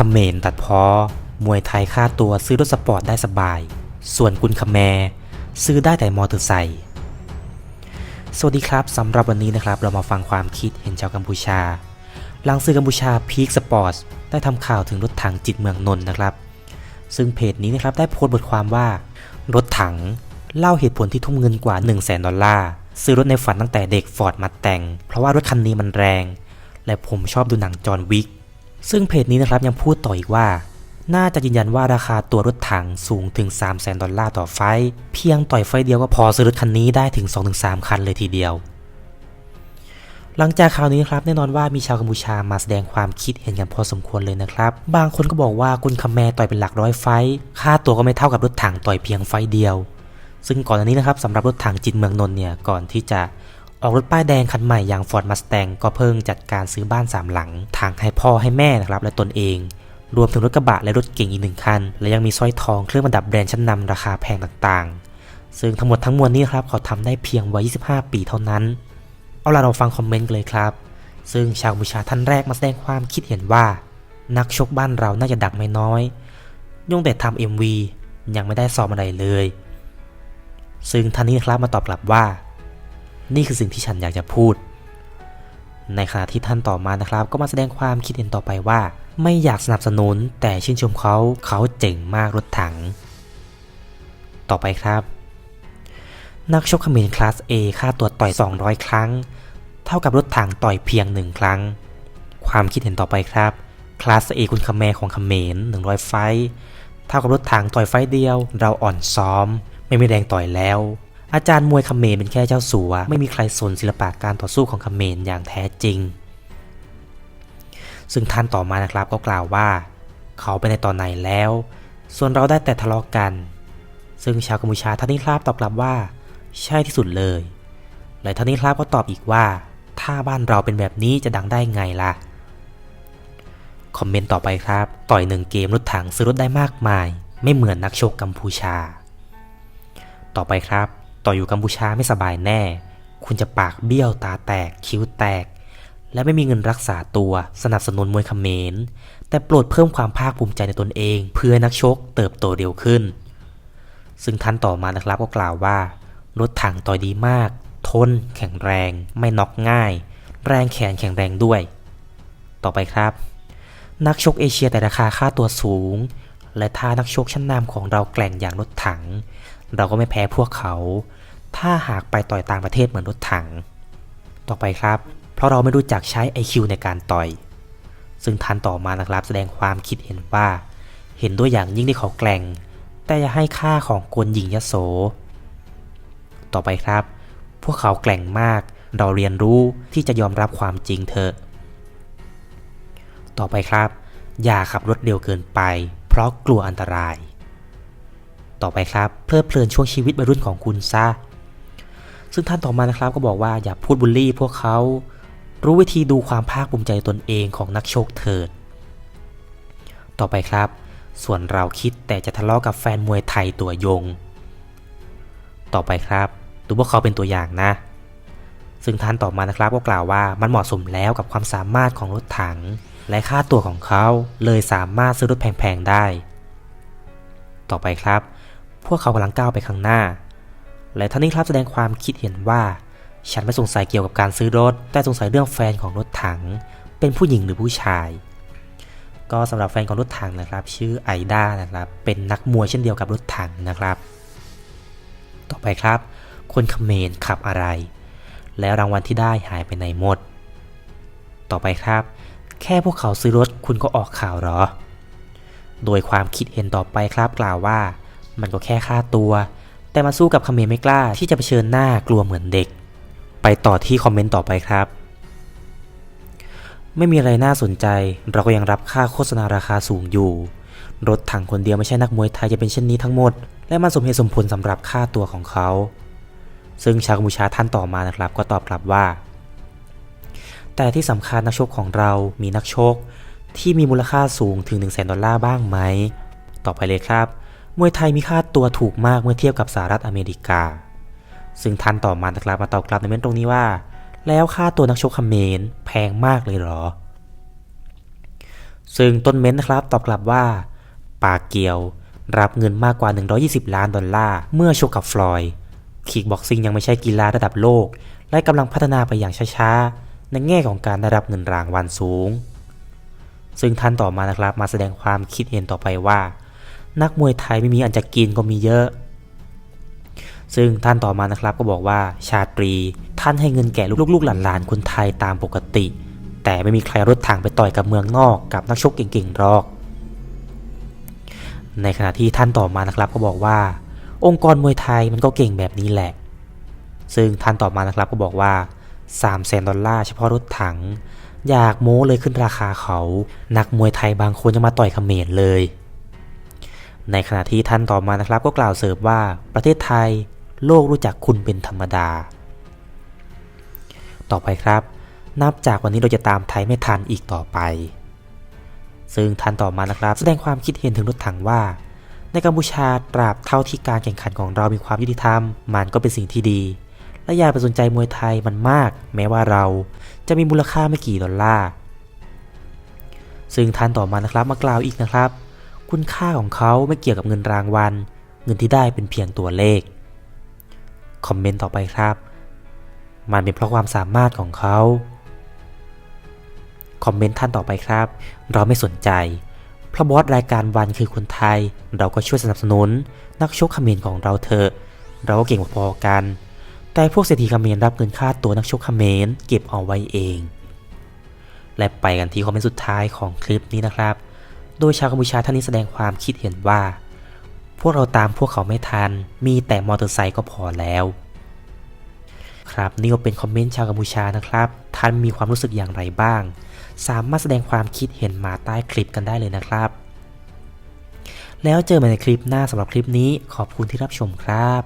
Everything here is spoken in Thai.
คเขมรตัดพ้อมวยไทยค่าตัวซื้อรถสปอร์ตได้สบาย ส่วนกุนคแมร์ซื้อได้แต่มอเตอร์ไซค์สวัสดีครับสำหรับวันนี้นะครับ เรามาฟังความคิดเห็นชาวกัมพูชา หลังซื้อกัมพูชาพีคสปอร์ตได้ทำข่าวถึงรถถังจิตเมืองนนท์นะครับ ซึ่งเพจนี้นะครับได้โพสต์บทความว่า รถถังเล่าเหตุผลที่ทุ่มเงินกว่า 1 0 0 0 0แดอลลาร์ซื้อรถในฝันตั้งแต่เด็กฟอร์ดมาแต่ง เพราะว่ารถคันนี้มันแรง และผมชอบดูหนังจอห์นวิก ซึ่งเพจนี้นะครับยังพูดต่ออีกว่า น่าจะยืนยันว่าราคาตัวรถถังสูงถึง 3 0 0แสนดอลลาร์ต่อไฟ เพียงต่อยไฟเดียวก็พอซื้อรถคันนี้ได้ถึง 2-3 คันเลยทีเดียว หลังจากข่าวนี้ครับแน่นอนว่ามีชาวกัมพูชามาแสดงความคิดเห็นกันพอสมควรเลยนะครับ บางคนก็บอกว่ากุนคาแมต่อยเป็นหลักร้อยไฟ ค่าตัวก็ไม่เท่ากับรถถังต่อยเพียงไฟเดียวซึ่งก่อนอันนี้นะครับสำหรับรถถังจิตเมืองนนท์เนี่ยก่อนที่จะ ออกรถป้ายแดงคันใหม่อย่าง Ford Mustang ก็เพิ่งจัดการซื้อบ้านสามหลัง ทางให้พ่อให้แม่นะครับและตนเอง รวมถึงรถกระบะและรถเก๋งอีกหนึ่งคัน และยังมีสร้อยทองเครื่องประดับแบรนด์ชั้นนำราคาแพงต่างๆ ซึ่งทั้งหมดทั้งมวลนี้ครับเขาทำได้เพียงวัย 25 ปีเท่านั้น เอาล่ะเราฟังคอมเมนต์กันเลยครับ ซึ่งชาวกัมพูชาท่านแรกมาแสดงความคิดเห็นว่า นักชกบ้านเราน่าจะดักไม่น้อยยงแต่ทำ MV ยังไม่ได้ซ้อมอะไรเลย ซึ่งท่านนี้ครับมาตอบกลับว่า นี่คือสิ่งที่ฉันอยากจะพูด ในขณะที่ท่านต่อมานะครับ ก็มาแสดงความคิดเห็นต่อไปว่า ไม่อยากสนับสนุนแต่ชื่นชมเขาเขาเจ๋งมากรถถัง ต่อไปครับ นักชกเขมรคลาส A ค่าตัวต่อย 200 ครั้ง เท่ากับรถถังต่อยเพียงหนึ่งครั้ง ความคิดเห็นต่อไปครับคลาส A คุณคาแมของเขมร100 ไฟ เท่ากับรถถังต่อยไฟเดียว เราอ่อนซ้อม ไม่มีแรงต่อยแล้ว อาจารย์มวยเขมรเป็นแค่เจ้าสัว ไม่มีใครสนศิลปะการต่อสู้ของเขมรอย่างแท้จริง ซึ่งท่านต่อมานะครับก็กล่าวว่า เขาไปในตอนไหนแล้ว ส่วนเราได้แต่ทะเลาะกัน ซึ่งชาวกัมพูชาท่านนี้ครับตอบกลับว่า ใช่ที่สุดเลย และท่านนี้ครับก็ตอบอีกว่า ถ้าบ้านเราเป็นแบบนี้จะดังได้ไงล่ะคอมเมนต์ต่อไปครับ ต่อยหนึ่งเกมรถถังซื้อรถได้มากมาย ไม่เหมือนนักชกกัมพูชา ต่อไปครับ ต่ออยู่กัมพูชาไม่สบายแน่ คุณจะปากเบี้ยวตาแตกคิ้วแตก และไม่มีเงินรักษาตัวสนับสนุนมวยเขมร แต่โปรดเพิ่มความภาคภูมิใจในตนเอง เพื่อนักชกเติบโตเร็วขึ้น ซึ่งท่านต่อมานะครับก็กล่าวว่ารถถังต่อยดีมาก ทน แข็งแรง ไม่น็อกง่าย แรงแขนแข็งแรงด้วย ต่อไปครับ นักชกเอเชียแต่ราคาค่าตัวสูง และถ้านักชกชั้นนำของเราแกร่งอย่างรถถัง เราก็ไม่แพ้พวกเขา ถ้าหากไปต่อยต่างประเทศเหมือนรถถัง ต่อไปครับ เพราะเราไม่รู้จักใช้ IQ ในการต่อย ซึ่งท่านต่อมานะครับแสดงความคิดเห็นว่า เห็นด้วยอย่างยิ่งที่เขาแกร่ง แต่อย่าให้ค่าของกลหญิงยโส ต่อไปครับ พวกเขาแกร่งมาก เราเรียนรู้ที่จะยอมรับความจริงเถอะ ต่อไปครับ อย่าขับรถเร็วเกินไป เพราะกลัวอันตราย ต่อไปครับ เพลิดเพลินช่วงชีวิตวัยรุ่นของคุณซะ ซึ่งท่านต่อมานะครับก็บอกว่าอย่าพูดบูลลี่พวกเขา รู้วิธีดูความภาคภูมิใจตนเองของนักโชคเถิด ต่อไปครับ ส่วนเราคิดแต่จะทะเลาะกับแฟนมวยไทยตัวยง ต่อไปครับ ดูพวกเขาเป็นตัวอย่างนะ ซึ่งท่านต่อมานะครับก็กล่าวว่ามันเหมาะสมแล้วกับความสามารถของรถถัง และค่าตัวของเขาเลยสามารถซื้อรถแพงๆได้ ต่อไปครับ พวกเขากำลังก้าวไปข้างหน้า และท่านนี้ครับแสดงความคิดเห็นว่า ฉันไม่สงสัยเกี่ยวกับการซื้อรถ แต่สงสัยเรื่องแฟนของรถถัง เป็นผู้หญิงหรือผู้ชาย ก็สำหรับแฟนของรถถังนะครับ ชื่อไอด้านะครับ เป็นนักมวยเช่นเดียวกับรถถังนะครับ ต่อไปครับ คนเขมรขับอะไร แล้วรางวัลที่ได้หายไปไหนหมด ต่อไปครับ แค่พวกเขาซื้อรถคุณก็ออกข่าวหรอ โดยความคิดเห็นต่อไปครับกล่าวว่า มันก็แค่ค่าตัว แต่มาสู้กับเขมไม่กล้าที่จะเผชิญหน้ากลัวเหมือนเด็ก ไปต่อที่คอมเมนต์ต่อไปครับ ไม่มีอะไรน่าสนใจ เราก็ยังรับค่าโฆษณาราคาสูงอยู่ รถถังคนเดียวไม่ใช่นักมวยไทยจะเป็นเช่นนี้ทั้งหมด และมันสมเหตุสมผลสำหรับค่าตัวของเขา ซึ่งชาวกัมพูชาท่านต่อมานะครับ ก็ตอบกลับว่า แต่ที่สำคัญนักชกของเรามีนักชกที่มีมูลค่าสูงถึง 1 0 0 0 0แดอลลาร์บ้างไหม ต่อไปเลยครับ มวยไทยมีค่าตัวถูกมากเมื่อเทียบกับสหรัฐอเมริกา ซึ่งท่านต่อมานะครับมาตอบกลับในเม้นตรงนี้ว่า แล้วค่าตัวนักชกเขมรแพงมากเลยเหรอ ซึ่งต้นเม้นนะครับตอบกลับว่า ปาเกียว รับเงินมากกว่า 120 ล้านดอลลาร์เมื่อชกกับฟลอยด์คิกบ็อกซิ่งยังไม่ใช่กีฬาระดับโลก และกำลังพัฒนาไปอย่างช้าๆ ในแง่ของการได้รับเงินรางวัลสูง ซึ่งท่านต่อมานะครับมาแสดงความคิดเห็นต่อไปว่า นักมวยไทยไม่มีอันจะกินก็มีเยอะ ซึ่งท่านต่อมานะครับก็บอกว่าชาตรี ท่านให้เงินแก่ลูกๆหลานๆคนไทยตามปกติ แต่ไม่มีใครรถถังไปต่อยกับเมืองนอกกับนักชกเก่งๆหรอก ในขณะที่ท่านต่อมานะครับก็บอกว่า องค์กรมวยไทยมันก็เก่งแบบนี้แหละ ซึ่งท่านต่อมานะครับก็บอกว่า3แสนดอลลาร์เฉพาะรถถัง อยากโม้เลยขึ้นราคาเขา นักมวยไทยบางคนจะมาต่อยเขมรเลย ในขณะที่ท่านต่อมานะครับก็กล่าวเสริมว่าประเทศไทยโลกรู้จักคุณเป็นธรรมดา ต่อไปครับ นับจากวันนี้เราจะตามไทยไม่ทันอีกต่อไป ซึ่งท่านต่อมานะครับ แสดงความคิดเห็นถึงรถถังว่า ในกัมพูชาตราบเท่าที่การแข่งขันของเรามีความยุติธรรม มันก็เป็นสิ่งที่ดี และอย่าไปสนใจมวยไทยมันมาก แม้ว่าเราจะมีมูลค่าไม่กี่ดอลลาร์ซึ่งท่านต่อมานะครับมากล่าวอีกนะครับ คุณค่าของเขาไม่เกี่ยวกับเงินรางวัล เงินที่ได้เป็นเพียงตัวเลข คอมเมนต์ต่อไปครับ มันเป็นเพราะความสามารถของเขา คอมเมนต์ท่านต่อไปครับ เราไม่สนใจ เพราะบอสรายการวันคือคนไทย เราก็ช่วยสนับสนุน นักชกเขมรของเราเถอะ เราก็เก่งพอๆกัน แต่พวกเศรษฐีเขมรรับเงินค่าตัวนักชกเขมรเก็บเอาไว้เอง และไปกันที่คอมเมนต์สุดท้ายของคลิปนี้นะครับ โดยชาวกัมพูชาท่านนี้แสดงความคิดเห็นว่า พวกเราตามพวกเขาไม่ทัน มีแต่มอเตอร์ไซค์ก็พอแล้ว ครับนี่ก็เป็นคอมเมนต์ชาวกัมพูชานะครับ ท่านมีความรู้สึกอย่างไรบ้าง สามารถแสดงความคิดเห็นมาใต้คลิปกันได้เลยนะครับ แล้วเจอกันในคลิปหน้าสำหรับคลิปนี้ขอบคุณที่รับชมครับ